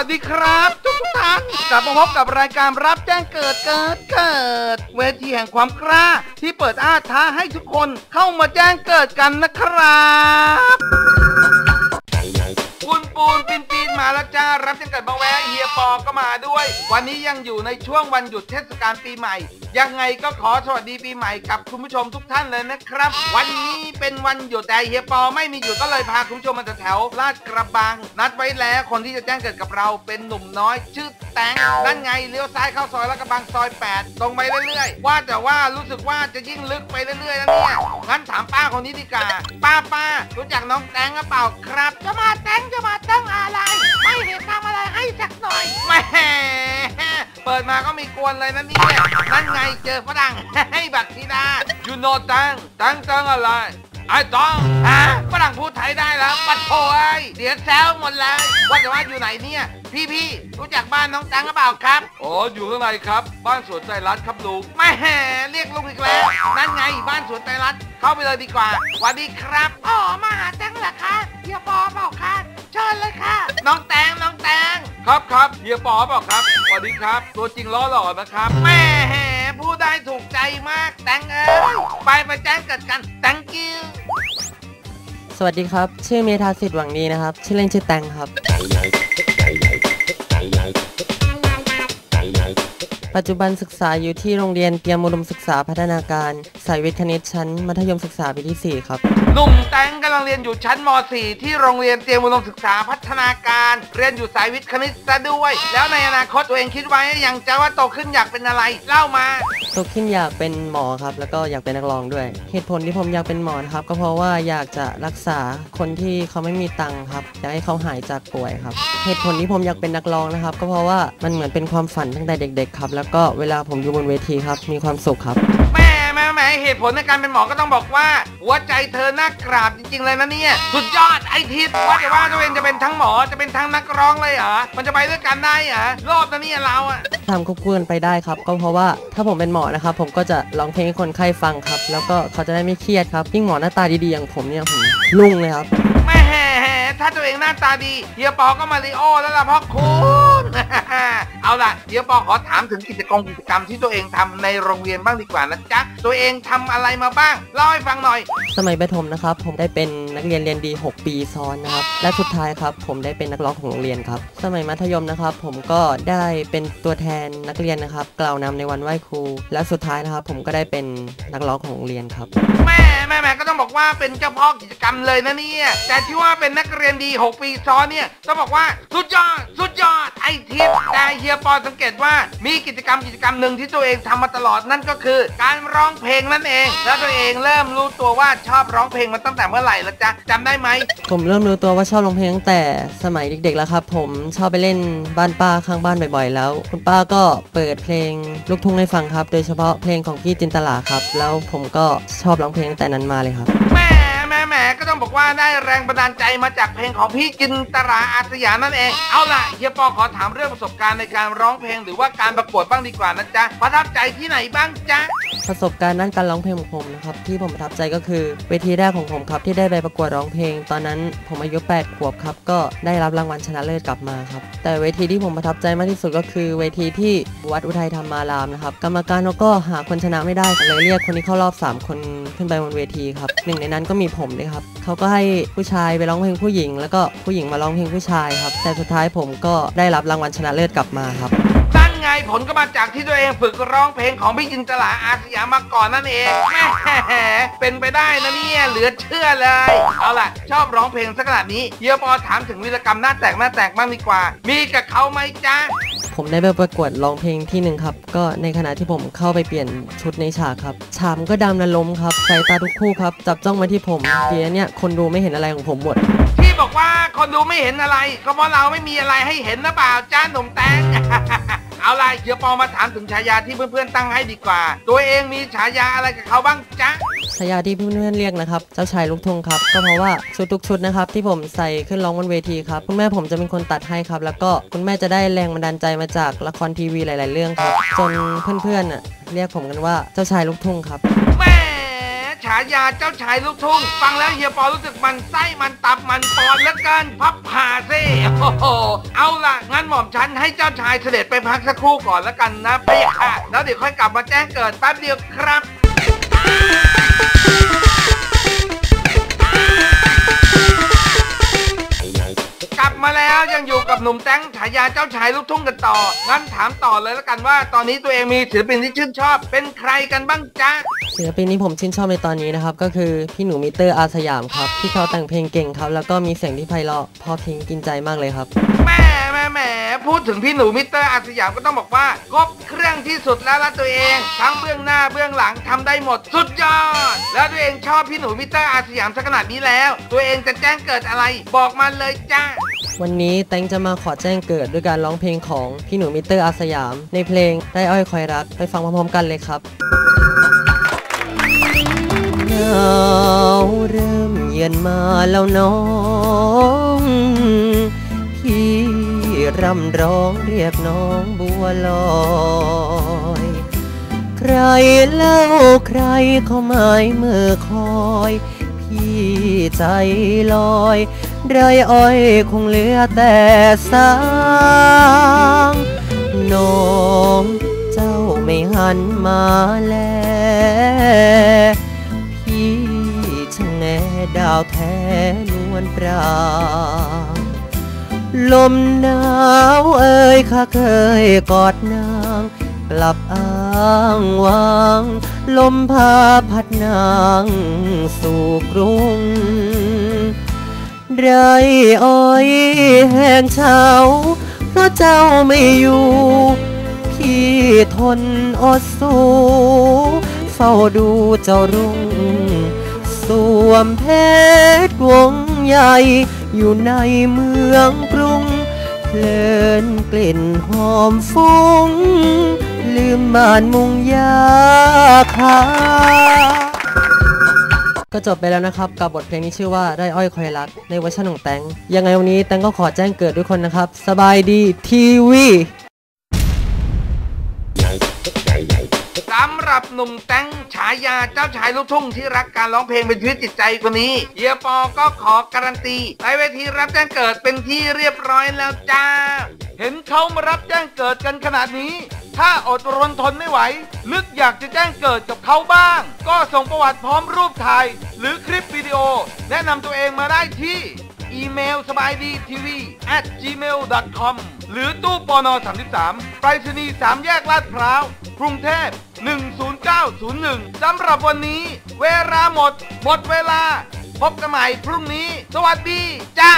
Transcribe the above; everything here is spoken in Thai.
วัสดีครับ ทุกท่านกลับมาพบกับรายการรับแจ้งเกิดเกิดเกิด เวทีแห่งความกล้า ที่เปิดอาท้าให้ทุกคนเข้ามาแจ้งเกิดกันนะครับปูนปูนปีนปีนมาแล้วจ้ารับแจ้งเกิดมาแวะเฮียปอก็มาด้วย วันนี้ยังอยู่ในช่วงวันหยุดเทศกาลปีใหม่ยังไงก็ขอสวัสดีปีใหม่กับคุณผู้ชมทุกท่านเลยนะครับ วันนี้เป็นวันหยุดแต่เฮียปอไม่มีหยุดก็เลยพาคุณผู้ชมมาแถวๆลาดกระบัง นัดไว้แล้วคนที่จะแจ้งเกิดกับเราเป็นหนุ่มน้อย ชื่อแตงนั่นไงเลี้ยวซ้ายเข้าซอยลาดกระบังซอย 8 ตรงไปเรื่อยๆ ว่าแต่ว่ารู้สึกว่าจะยิ่งลึกไปเรื่อยๆนะเนี่ยงั้นถามป้าคนนี้ดีกว่าป้าป้ารู้จักน้องแตงหรือเปล่าครับจะมา ดมาก็มีกวนเลยนะเนี่ยนั่นไงเจอฝรั่งให้บักทีดายูโนตังตังตังอะไรไอ้ต้องฮะฝรั่งพูดไทยได้แล้ว ปัดโถไอ้เดี๋ยวแซวหมดเลยว่าแต่ว่าอยู่ไหนเนี่ย พี่พี่รู้จักบ้านน้องตังหรือเปล่าครับอ๋ออยู่ข้างในครับ บ้านสวนใจรัดครับลุงแม่เรียกลุงอีกแล้วนั่นไงบ้านสวนใจรัดเข้าไปเลยดีกว่าสวัสดีครับอ๋อมาหาแต่งเหรอคะเฮียปอเปล่าคะเชิญเลยค่ะ น้องแตงน้องแตงครับครับเฮียปอเปล่าครับ สวัสดีครับ ตัวจริงล้อหล่อนะครับแม่แห่พูดได้ถูกใจมาก แตงเอ้ยไปไปแจ้งเกิดกัน thank you สวัสดีครับ ชื่อเมธาสิทธิ์หวังดีนะครับ ชื่อเล่นชื่อแตงครับ ปัจจุบันศึกษาอยู่ที่โรงเรียนเตรียมอุดมศึกษาพัฒนาการ สายวิทย์คณิตชั้น มัธยมศึกษาปีที่ 4 ครับหนุ่มแตงกำลังเรียนอยู่ชั้นม .4 ที่โรงเรียนเตรียมอุดมศึกษาพัฒนาการ เรียนอยู่สายวิทย์คณิตซะด้วย แล้วในอนาคตตัวเองคิดไว้อย่างจะว่าโตขึ้นอยากเป็นอะไร เล่ามา โตขึ้นอยากเป็นหมอครับ แล้วก็อยากเป็นนักร้องด้วย เหตุผลที่ผมอยากเป็นหมอนะครับ ก็เพราะว่าอยากจะรักษาคนที่เขาไม่มีตังค์ครับอยากให้เขาหายจากป่วยครับ เหตุผลที่ผมอยากเป็นนักร้องนะครับ ก็เพราะว่ามันเหมือนเป็นความฝันตั้งแต่เด็ก ๆ ครับ แล้วก็เวลาผมอยู่บนเวทีครับ มีความสุขครับ แม่แม่แม่เหตุผลในการเป็นหมอก็ต้องบอกว่า หัวใจเธอน่ากราบจริง ๆ เลยนะเนี่ย สุดยอดไอทิศว่าแต่ว่าตัวเองจะเป็นทั้งหมอจะเป็นทั้งนักร้องเลยเหรอมันจะไปด้วยกันได้เหรอรอบนะเนี่ยเราอะทำควบคู่กันไปได้ครับ ก็เพราะว่าถ้าผมเป็นหมอนะครับผมก็จะร้องเพลงให้คนไข้ฟังครับ แล้วก็เขาจะได้ไม่เครียดครับยิ่งหมอหน้าตาดีๆอย่างผมเนี่ยผมลุ่งเลยครับแม่ถ้าตัวเองหน้าตาดีเฮียปอก็มาริโอแล้วล่ะพ่อคุณ เอาล่ะเฮียปอขอถามถึงกิจกรรมกิจกรรมที่ตัวเองทำในโรงเรียนบ้างดีกว่านะจ๊ะ ตัวเองทำอะไรมาบ้างเล่าให้ฟังหน่อย สมัยประถมนะครับ ผมได้เป็นนักเรียนเรียนดี 6 ปีซ้อนนะครับ และสุดท้ายครับ ผมได้เป็นนักร้องของโรงเรียนครับ สมัยมัธยมนะครับ ผมก็ได้เป็นตัวแทนนักเรียนนะครับ กล่าวนำในวันไหว้ครู และสุดท้ายนะครับ ผมก็ได้เป็นนักร้องของโรงเรียนครับแม่แม่แม่ก็ต้องบอกว่าเป็นเจ้าพ่อกิจกรรมเลยนะเนี่ยแต่ที่ว่าเป็นนักเรียนดี 6 ปีซ้อนเนี่ยต้องบอกว่าสุดยอดสุดยอดไอทิพย์แต่เฮียปอสังเกตว่ามีกิจกรรมกิจกรรมหนึ่งที่ตัวเองทำมาตลอดนั่นก็คือ การร้องเพลงนั่นเอง แล้วตัวเองเริ่มรู้ตัวว่าชอบร้องเพลงมาตั้งแต่เมื่อไหร่ละจ๊ะจำได้ไหมผมเริ่มรู้ตัวว่าชอบร้องเพลงตั้งแต่สมัยเด็กๆแล้วครับ ผมชอบไปเล่นบ้านป้าข้างบ้านบ่อย ๆ แล้ว คุณป้าก็เปิดเพลงลูกทุ่งให้ฟังครับ โดยเฉพาะเพลงของพี่จินตลาครับ แล้วผมก็ชอบร้องเพลงตั้งแต่นั้นมาเลยครับแม่แม่แม่ก็ต้องบอกว่าได้แรงบันดาลใจมาจากเพลงของพี่จินตราอาสยามนั่นเอง เอาล่ะเฮียปอขอถามเรื่องประสบการณ์ในการร้องเพลง หรือว่าการประกวดบ้างดีกว่านะจ๊ะประทับใจที่ไหนบ้างจ๊ะประสบการณ์ด้านการร้องเพลงของผมนะครับที่ผมประทับใจก็คือเวทีแรกของผมครับที่ได้ไปประกวดร้องเพลง ตอนนั้นผมอายุ 8 ขวบครับก็ได้รับรางวัลชนะเลิศกลับมาครับแต่เวทีที่ผมประทับใจมากที่สุดก็คือ เวทีที่วัดอุทัยธรรมารามนะครับกรรมการเขาก็หาคนชนะไม่ได้เลยเรียกคนที่เข้ารอบ 3 คนขึ้นไปบนเวทีครับหนึ่งในนั้นก็มีผมด้วยครับเขาก็ให้ผู้ชายไปร้องเพลงผู้หญิง แล้วก็ผู้หญิงมาร้องเพลงผู้ชายครับแต่สุดท้ายผมก็ได้รับรางวัลชนะเลิศกลับมาครับ นั่นไงผลก็มาจากที่ตัวเองฝึกร้องเพลงของพี่จินตลาอาสยามมาก่อนนั่นเองแหมเป็นไปได้นะเนี่ยเหลือเชื่อเลย เอาล่ะ ชอบร้องเพลงสักขนาดนี้เฮียปอถามถึงวีรกรรมหน้าแตกหน้าแตกบ้างดีกว่า มีกับเขาไหมจ๊ะ ผมได้ไปประกวดร้องเพลงที่หนึ่งครับ ก็ในขณะที่ผมเข้าไปเปลี่ยนชุดในฉากครับฉากก็ดำและล้มครับสายตาทุกคู่ครับ จับจ้องมาที่ผมเดียวเนี่ยคนดูไม่เห็นอะไรของผมหมดที่ บอกว่าคนดูไม่เห็นอะไร ก็เพราะเราไม่มีอะไรให้เห็นนะเปล่าจ้าหนุ่มแตง เอาล่ะเฮียปอมาถามถึงฉายาที่เพื่อนๆตั้งให้ดีกว่า ตัวเองมีฉายาอะไรกับเขาบ้างจ๊ะ ฉายาที่เพื่อนๆเรียกนะครับ เจ้าชายลูกทุ่งครับ ก็เพราะว่าชุดทุกชุดนะครับ ที่ผมใส่ขึ้นร้องบนเวทีครับ คุณแม่ผมจะเป็นคนตัดให้ครับ แล้วก็คุณแม่จะได้แรงบันดาลใจมาจากละครทีวีหลาย ๆ เรื่องครับ จนเพื่อนๆน่ะเรียกผมกันว่าเจ้าชายลูกทุ่งครับ แม่ฉายาเจ้าชายลูกทุ่ง ฟังแล้วเฮียปอรู้สึกมันไส้มันตับมันปอนเหลือเกินพับผ่าสิโอ้โหเอาล่ะ งั้นหม่อมฉันให้เจ้าชายเสด็จไปพักสักครู่ก่อนแล้วกันนะพี่ค่ะ แล้วเดี๋ยวค่อยกลับมาแจ้งเกิดแป๊บเดียวครับกลับมาแล้วยังอยู่กับหนุ่มแต้งฉายาเจ้าชายลูกทุ่งกันต่อ งั้นถามต่อเลยแล้วกันว่า ตอนนี้ตัวเองมีศิลปินที่ชื่นชอบ เป็นใครกันบ้างจ๊ะ ศิลปินที่ผมชื่นชอบในตอนนี้นะครับ ก็คือพี่หนูมิเตอร์อาสยามครับ ที่เขาแต่งเพลงเก่งครับ แล้วก็มีเสียงที่ไพเราะเพอเพลงกินใจมากเลยครับแม่แม่แหม่พูดถึงพี่หนูมิสเตอร์อาสยามก็ต้องบอกว่าครบเครื่องที่สุดแล้วละตัวเอง ทั้งเบื้องหน้าเบื้องหลังทำได้หมดสุดยอด แล้วตัวเองชอบพี่หนูมิสเตอร์อาสยามสักขนาดนี้แล้ว ตัวเองจะแจ้งเกิดอะไร บอกมาเลยจ้า วันนี้แตงจะมาขอแจ้งเกิดด้วยการร้องเพลงของพี่หนูมิเตอร์อาสยาม ในเพลงได้อ้อยคอยรัก ไปฟังพร้อมๆกันเลยครับ หนาวเริ่มเย็นมาแล้วน้องพี่รำร้องเรียกน้องบัวลอย ใครเล่าใครเขาหมายเมื่อคอย พี่ใจลอยไรอ้อยคงเหลือแต่สางน้องเจ้าไม่หันมาแลาวแท้นวลปรางลมหนาวเอ่ยข้าเคยกอดนางกลับอ้างวาง ลมพาพัดนางสู่กรุง ไรอ้อยแห้งเฉาเพราะเจ้าไม่อยู่ พี่ทนอดสู้เฝ้าดูเจ้ารุ่ง สวมเพชรวงใหญ่ อยู่ในเมืองกรุง เพลินกลิ่นหอมฟุ้ง ลืมบ้านมุงยาคาก็จบไปแล้วนะครับกับบทเพลงที่ชื่อว่าได้อ้อยคอยรักในเวอร์ชันของแตงยังไงวันนี้แตงก็ขอแจ้งเกิดด้วยคนนะครับ สบายดีทีวี หรับหนุ่มแตงฉายาเจ้าชายลูกทุ่งที่รักการร้องเพลงเป็นชีวิตจิตใจคนนี้เฮียปอก็ขอการันตีในเวทีรับแจ้งเกิดเป็นที่เรียบร้อยแล้วจ้า เห็นเขามารับแจ้งเกิดกันขนาดนี้ ถ้าอดรนทนไม่ไหวนึกอยากจะแจ้งเกิดกับเขาบ้าง ก็ส่งประวัติพร้อมรูปถ่าย หรือคลิปวิดีโอ แนะนำตัวเองมาได้ที่อีเมลสบายดีทีวี at gmail com หรือตู้ปอนอ33ไปรษณีย์3แยกลาดพร้าว กรุงเทพ 10901สำหรับวันนี้ เวลาหมด หมดเวลา พบกันใหม่พรุ่งนี้ สวัสดี จ้า